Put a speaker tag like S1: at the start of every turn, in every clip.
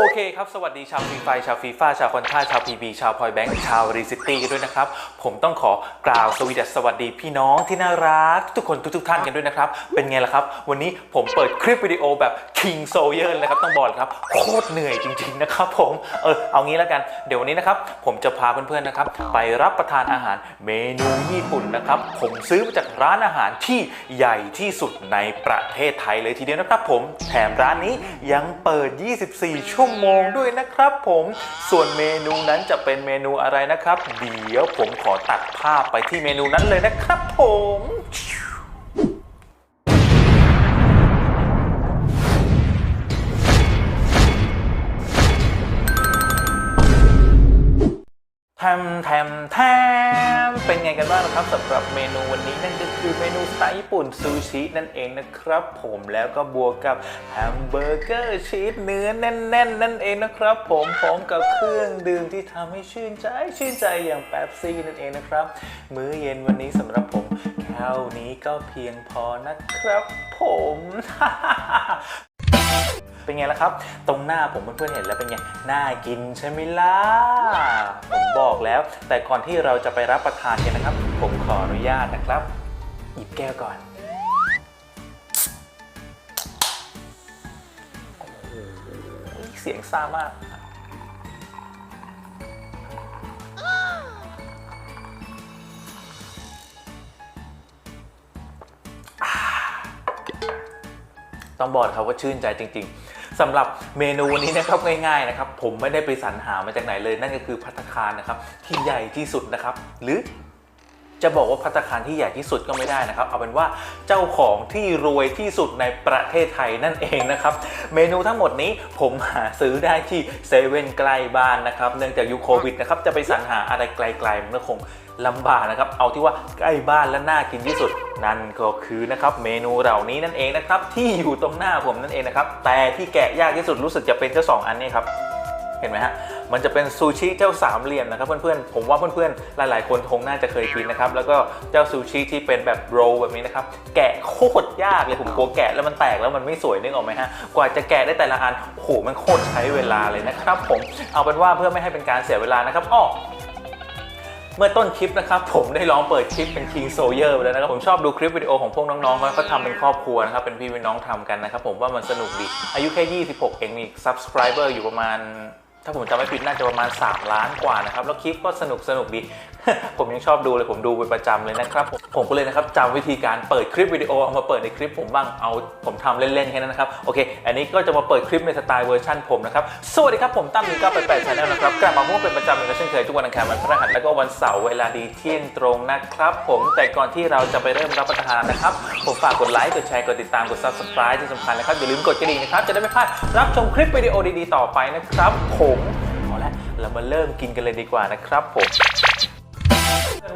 S1: โอเคครับ สวัสดีชาวฟรีไฟ ชาวฟีฟ่าชาวคอนท่าชาวพีบีชาวพอยแบงค์ชาวรีซิตี้ด้วยนะครับ ผมต้องขอกล่าวสวีดัสสวัสดีพี่น้องที่น่ารัก ทุกคนทุกๆท่านกันด้วยนะครับ เป็นไงล่ะครับ วันนี้ผมเปิดคลิปวิดีโอแบบ King Soldier นะครับ ต้องบอกเลยครับ โคตรเหนื่อยจริง ๆ นะครับผม เออ เอางี้แล้วกัน เดี๋ยววันนี้นะครับ ผมจะพาเพื่อนๆนะครับ ไปรับประทานอาหารเมนูญี่ปุ่นนะครับ ผมซื้อมาจากร้านอาหารที่ใหญ่ที่สุดในประเทศไทยเลยทีเดียวนะครับ ผม แถมร้านนี้ยังเปิด 24 ชั่วั่วโมงด้วยนะครับผมส่วนเมนูนั้นจะเป็นเมนูอะไรนะครับ เดี๋ยวผมขอตัดภาพไปที่เมนูนั้นเลยนะครับผมแทมแทมแทม เป็นไงกันบ้างนะครับสำหรับเมนูวันนี้นั่นก็คือเมนูสไตล์ญี่ปุ่นซูชินั่นเองนะครับผมแล้วก็บวกกับแฮมเบอร์เกอร์ชีสเนื้อแน่นๆนั่นเองนะครับ ผมพร้อมกับเครื่องดื่มที่ทำให้ชื่นใจชื่นใจอย่างแป๊บซี่นั่นเองนะครับ มื้อเย็นวันนี้สำหรับผมแค่นี้ก็เพียงพอนะครับผม เป็นไงล่ะครับ ตรงหน้าผมเพื่อนๆเห็นแล้วเป็นไงน่ากินใช่ไหมล่ะผมบอกแล้ว แต่ก่อนที่เราจะไปรับประทานกันนะครับ ผมขออนุญาตนะครับหยิบแก้วก่อนเสียงซ่ามากต้องบอกครับว่าชื่นใจจริง ๆ สำหรับเมนูนี้นะครับง่ายๆนะครับผมไม่ได้ไปสรรหามาจากไหนเลย นั่นก็คือพัตคารนะครับที่ใหญ่ที่สุดนะครับ หรือ จะบอกว่าพัตคารที่ใหญ่ที่สุดก็ไม่ได้นะครับ เอาเป็นว่าเจ้าของที่รวยที่สุดในประเทศไทยนั่นเองนะครับ เมนูทั้งหมดนี้ผมหาซื้อได้ที่เซเว่นใกล้บ้านนะครับ เนื่องจากยุคโควิดนะครับ จะไปสรรหาอะไรไกลๆมันก็คงลำบากนะครับ เอาที่ว่าใกล้บ้านและน่ากินที่สุด นั่นก็คือนะครับเมนูเหล่านี้นั่นเองนะครับ ที่อยู่ตรงหน้าผมนั่นเองนะครับ แต่ที่แกะยากที่สุดรู้สึกจะเป็นเจ้าสองอันนี้ครับ เห็นไหมฮะ มันจะเป็นซูชิเจ้าสามเหลี่ยมนะครับเพื่อนๆ ผมว่าเพื่อนๆ หลายๆ คนคงน่าจะเคยกินนะครับ แล้วก็เจ้าซูชิที่เป็นแบบโรลแบบนี้นะครับ แกะโคตรยากเลยผมกลัวแกะแล้วมันแตกแล้วมันไม่สวยนึกออกไหมฮะ กว่าจะแกะได้แต่ละอันโอ้โหมันโคตรใช้เวลาเลยนะครับ ผม เอาเป็นว่าเพื่อไม่ให้เป็นการเสียเวลานะครับอ้อเมื่อต้นคลิปนะครับผมได้ลองเปิดคลิปเป็น King Soldier ไปแล้วนะครับผมชอบดูคลิปวิดีโอของพวกน้องๆเขาเขาทำเป็นครอบครัวนะครับเป็นพี่เป็นน้องทำกันนะครับผมว่ามันสนุกดีอายุแค่ 26 เองมี subscriber อยู่ประมาณ ถ้าผมจำไม่ผิดน่าจะประมาณ 3 ล้านกว่านะครับ แล้วคลิปก็สนุกสนุกดี ผมยังชอบดูเลยผมดูเป็นประจำเลยนะครับผมผมก็เลยนะครับจำวิธีการเปิดคลิปวิดีโอเอามาเปิดในคลิปผมบ้างเอาผมทำเล่นๆแค่นั้นนะครับโอเค อันนี้ก็จะมาเปิดคลิปในสไตล์เวอร์ชันผมนะครับสวัสดีครับผมตั้มมีก้าแปดแปดชาแนลนะครับกลับมาพบกันเป็นประจำเหมือนเช่นเคยทุกวันอังคารวันพฤหัสแล้วก็วันเสาร์เวลาดีเที่ยงตรงนะครับผมแต่ก่อนที่เราจะไปเริ่มรับประทานนะครับผมฝากกดไลค์กดแชร์กดติดตามกด subscribe ที่สำคัญนะครับอย่าลืมกดกระดิ่งนะครับจะได้ไม่พลาดรับชมคลิปวิดีโอดีๆ ต่อไปนะครับ ผมเอาละเรามาเริ่มกินกันเลยดีกว่านะครับผม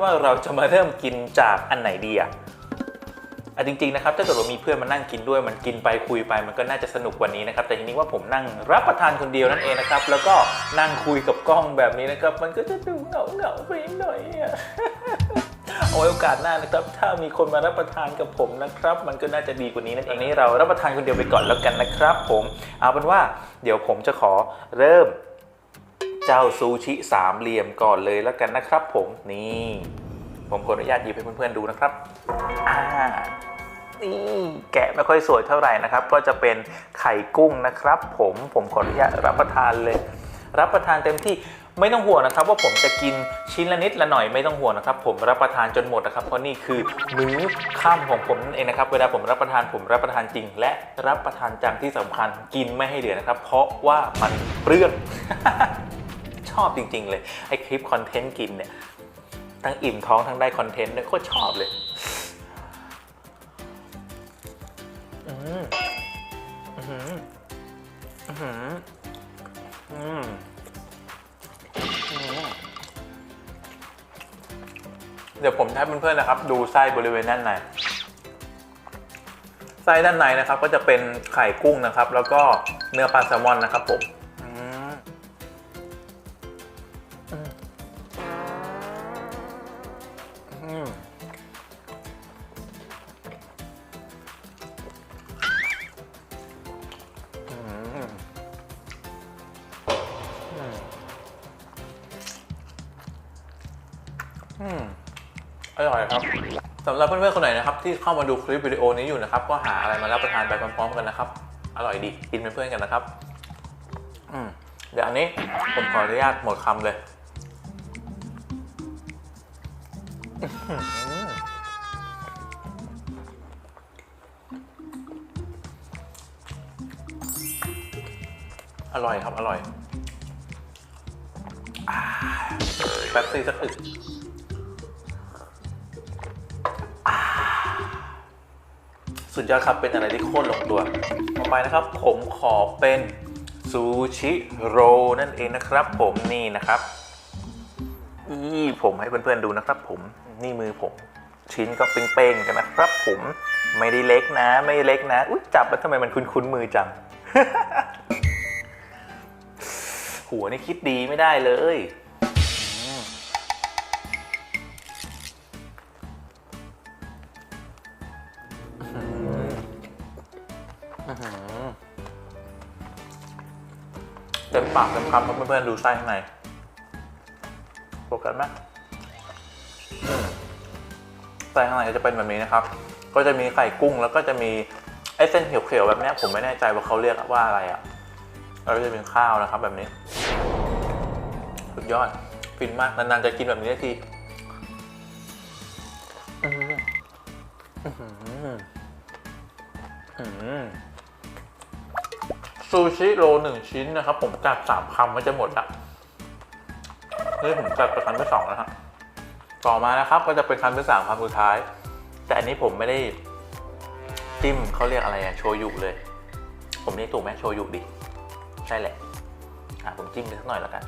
S1: ว่าเราจะมาเริ่มกินจากอันไหนดีอะอะจริงๆนะครับถ้าเกิดว่ามีเพื่อนมานั่งกินด้วยมันกินไปคุยไปมันก็น่าจะสนุกกว่านี้นะครับแต่ทีนี้ว่าผมนั่งรับประทานคนเดียวนั่นเองนะครับแล้วก็นั่งคุยกับกล้องแบบนี้นะครับมันก็จะดูเหงาเหงาไปหน่อยอะเอาไว้โอกาสหน้านะครับ ถ้ามีคนมารับประทานกับผมนะครับ มันก็น่าจะดีกว่านี้นั่นเองนี้เรารับประทานคนเดียวไปก่อนแล้วกันนะครับ ผม เอาเป็นว่าเดี๋ยวผมจะขอเริ่ม เจ้าซูชิสามเหลี่ยมก่อนเลยแล้วกันนะครับ ผมนี่ผมขออนุญาตหยิบให้เพื่อนๆดูนะครับอ่านี่แกะไม่ค่อยสวยเท่าไหร่นะครับ ก็จะเป็นไข่กุ้งนะครับ ผมผมขออนุญาตรับประทานเลย รับประทานเต็มที่ไม่ต้องห่วงนะครับ ว่าผมจะกินชิ้นละนิดละหน่อยไม่ต้องห่วงนะครับ ผมรับประทานจนหมดนะครับเพราะนี่คือมื้อค่ำของผมนั่นเองนะครับ เวลาผมรับประทานผมรับประทานจริง และรับประทานจังที่สำคัญกินไม่ให้เหลือนะครับ เพราะว่ามันเปรี้ยง อบจริง ๆ เลย ไอคลิปคอนเทนต์กินเนี่ย ทั้งอิ่มท้องทั้งได้คอนเทนต์เนี่ยโคตรชอบเลยอืมอืมอืมอืมเดี๋ยวผมให้เพื่อนๆนะครับ ดูไส้บริเวณด้านในไส้ด้านในนะครับ ก็จะเป็นไข่กุ้งนะครับ แล้วก็เนื้อปลาแซลมอนนะครับผม อร่อยครับสำหรับเพื่อนๆคนไหนนะครับที่เข้ามาดูคลิปวิดีโอนี้อยู่นะครับ ก็หาอะไรมารับประทานไปพร้อมๆกันนะครับ อร่อยดีกินเป็นเพื่อนกันนะครับอืมเดี๋ยวอันนี้ผมขออนุญาตหมดคำเลย อร่อยครับ อร่อยแป๊บซี่สักอึกสุดยอดครับ เป็นอะไรที่โคตรลงตัว ต่อไปนะครับ ผมขอเป็นซูชิโรนั่นเองนะครับ ผมนี่นะครับนี่ผมให้เพื่อนๆดูนะครับผม นี่มือผม ชิ้นก็เป้งๆกันนะครับผมไม่ได้เล็กนะ ไม่ไเล็กนะอุ๊ยจับแล้วทำไมมันคุ้นๆมือจัง หัวนี่คิดดีไม่ได้เลยเต็มปากเต็มคำครับเพื่อนๆดูไส้ข้างในโฟกัสไหม ส้ข้างในก็จะเป็นแบบนี้นะครับ ก็จะมีไข่กุ้งแล้วก็จะมีไอ้เส้นเขียวๆแบบนี้ผมไม่แน่ใจว่าเขาเรียกว่าอะไรอะแล้วก็จะเป็นข้าวนะครับแบบนี้ สุดยอดฟินมากนานๆจะกินแบบนี้ทีซูชิโรหนึ่งชิ้นนะครับ ผมจัดสามคำมันจะหมดละนี่ผมจัดไปคำที่สองแล้วฮะ ต่อมานะครับก็จะเป็นคำที่สามคำสุดท้าย แต่อันนี้ผมไม่ได้จิ้มเขาเรียกอะไรอะโชยุเลย ผมเรียกถูกไหมโชยุดิใช่แหละอะผมจิ้มไปสักหน่อยแล้วกัน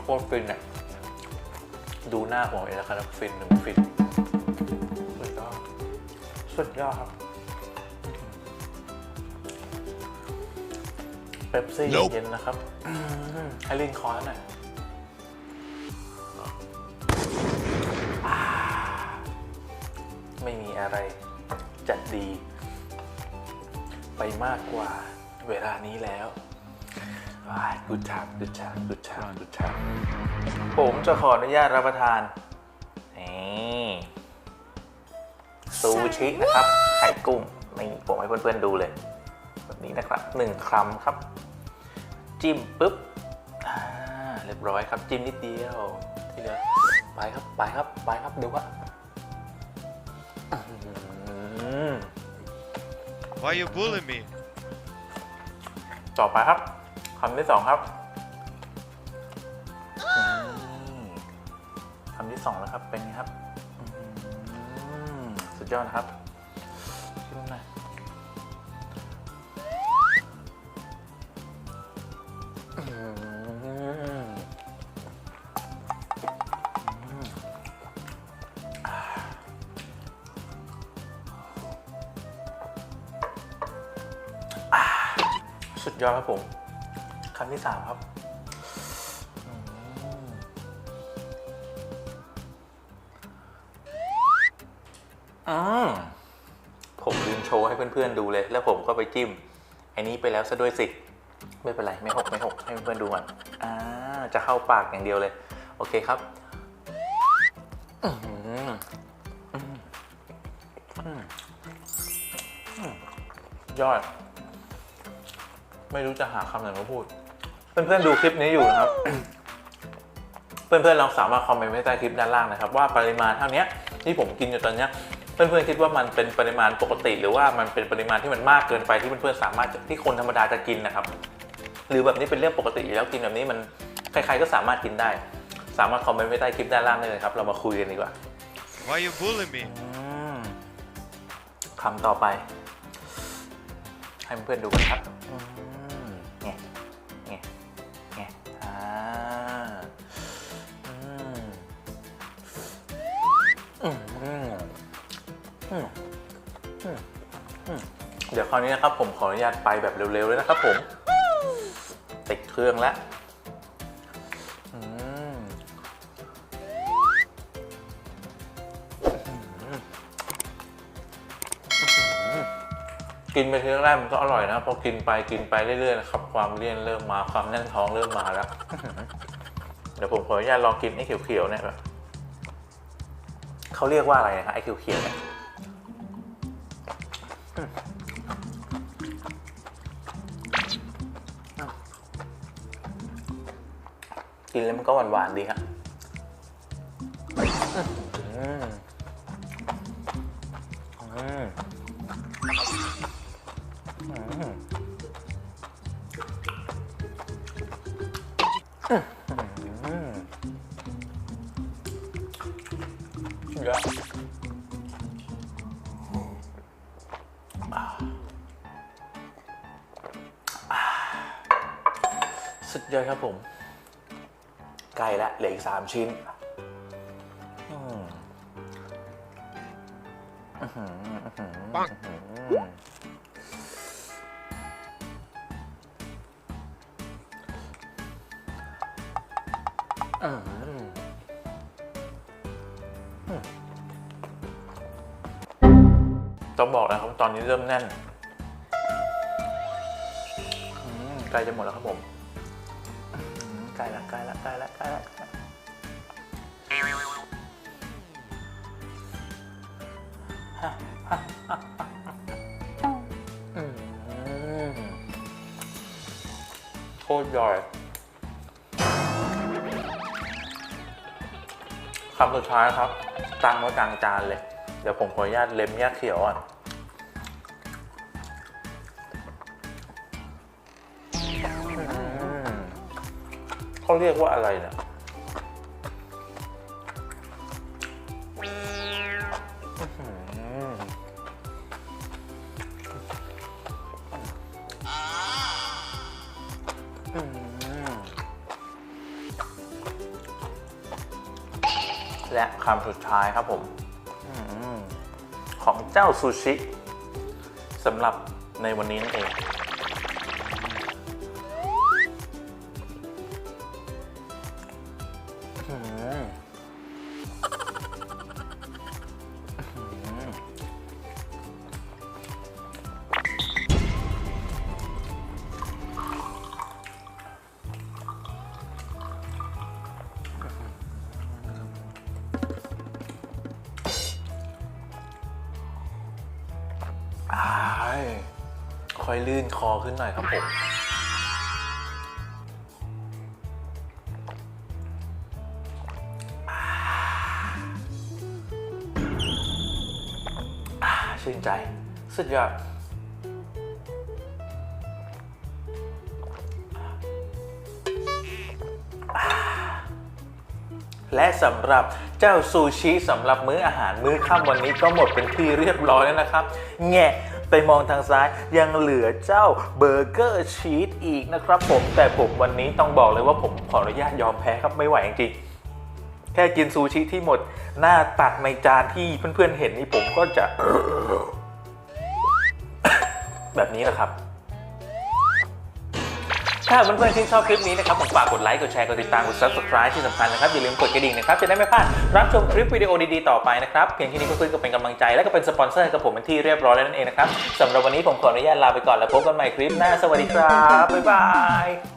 S1: โคตรฟินอะดูหน้าผมเองแล้วกันฟินหนึ่งฟินสุดยอดสุดยอดครับ ป๊ปซี่
S2: Nope
S1: เย็นๆนะครับอืมให้ลินคอแล้วหน่อยไม่มีอะไรจะดี ไปมากกว่าเวลานี้แล้วกุดชามกุดชามกุดชามกุดชามผมจะขออนุญาตรับประทานนี่ซูชินะครับ ไข่กุ้งนี่ผมให้เพื่อนๆดูเลย แบบนี้นะครับหนึ่งคำครับ จิ้มปุ๊บอ่าเรียบร้อยครับ จิ้มนิดเดียวที่เหลือไปครับไปครับไปครับดูว่าอืม
S2: Why you bully me?
S1: ต่อไปครับคำที่สองครับอืมคำที่สองแล้วครับเป็นไงครับอืมสุดยอดนะครับชิมหน่อย สุดยอดครับผมคำที่สามครับอืมผมลืมโชว์ให้เพื่อนๆดูเลย แล้วผมก็ไปจิ้มไอ้นี้ไปแล้วซะด้วยสิ ไม่เป็นไร ไม่หกไม่หกให้เพื่อนๆดูก่อนอ่าจะเข้าปากอย่างเดียวเลย โอเคครับยอด ไม่รู้จะหาคำไหนมาพูด เพื่อนๆดูคลิปนี้อยู่นะครับ เพื่อนๆลองสามารถคอมเมนต์ไว้ใต้คลิปด้านล่างนะครับ ว่าปริมาณเท่านี้ที่ผมกินอยู่ตอนเนี้ยเพื่อนๆคิดว่ามันเป็นปริมาณปกติ หรือว่ามันเป็นปริมาณที่มันมากเกินไปที่เพื่อนๆสามารถจะที่คนธรรมดาจะกินนะครับ หรือแบบนี้เป็นเรื่องปกติอยู่แล้วกินแบบนี้มันใครๆก็สามารถกินได้ สามารถคอมเมนต์ไว้ใต้คลิปด้านล่างได้เลยครับ เรามาคุยกันดีกว่า
S2: Why you bully me?
S1: อืมคำต่อไป ให้เพื่อนๆดูกันครับ ยวคราวนี้นะครับผมขออนุญาตไปแบบเร็วๆเลยนะครับผม ติดเครื่องแล้วกินไปทีแรกมันก็อร่อยนะพอกินไปกินไปเรื่อยๆนะครับความเลี่ยนเริ่มมาความแน่นท้องเริ่มมาแล้ว เดี๋ยวผมขออนุญาตลองกินไอ้เขียวๆเนี่ยเขาเรียกว่าอะไรนะไอ้เขียวๆเนี่ย กินแล้วมันก็หวานๆดีครับอืมอืมอืมอืมเยอะอ่าอาสุดยอดครับผม ใกล้ละเหลืออีกสามชิ้นต้อหืออื้อหือ
S2: ปัง
S1: อื้อหืออืมอืมต้องบอกนะครับ ตอนนี้เริ่มแน่นใกล้จะหมดแล้วครับผม ใกล้ละใกล้ละใกล้ละใกล้ละใกล้ละฮะฮะฮะฮะอืมโคตรย่อยคำสุดท้ายครับ ตังไว้กลางจานเลย เดี๋ยวผมขออนุญาตเล็มยกเขียวอะ เขาเรียกว่าอะไรเนี่ยและคำสุดท้ายครับผมของเจ้าซูชิสำหรับในวันนี้นั่นเอง ค่อยลื่นคอขึ้นหน่อยครับผม ชื่นใจ สุดยอดและสำหรับเจ้าซูชิสำหรับมื้ออาหารมื้อค่ำวันนี้ก็หมดเป็นที่เรียบร้อยแล้วนะครับ แงะ ไปมองทางซ้ายยังเหลือเจ้าเบอร์เกอร์ชีสอีกนะครับผมแต่ผมวันนี้ต้องบอกเลยว่าผมขออนุญาตยอมแพ้ครับไม่ไหวจริงแค่กินซูชิที่หมดหน้าตักในจานที่เพื่อนๆเห็นนี่ผมก็จะ แบบนี้แหละครับ ถ้าเพื่อนๆที่ชอบคลิปนี้นะครับผมฝากกดไลค์ กดแชร์ กดติดตาม กด subscribe ที่สำคัญนะครับ อย่าลืมกดกระดิ่งนะครับ จะได้ไม่พลาดรับชมคลิปวิดีโอดีๆ ต่อไปนะครับ เพียงแค่นี้เพื่อนๆก็เป็นกำลังใจและก็เป็นสปอนเซอร์กับผมเป็นที่เรียบร้อยแล้วนั่นเองนะครับสำหรับวันนี้ผมขออนุญาตลาไปก่อนแล้วพบกันใหม่คลิปหน้าสวัสดีครับบ๊ายบาย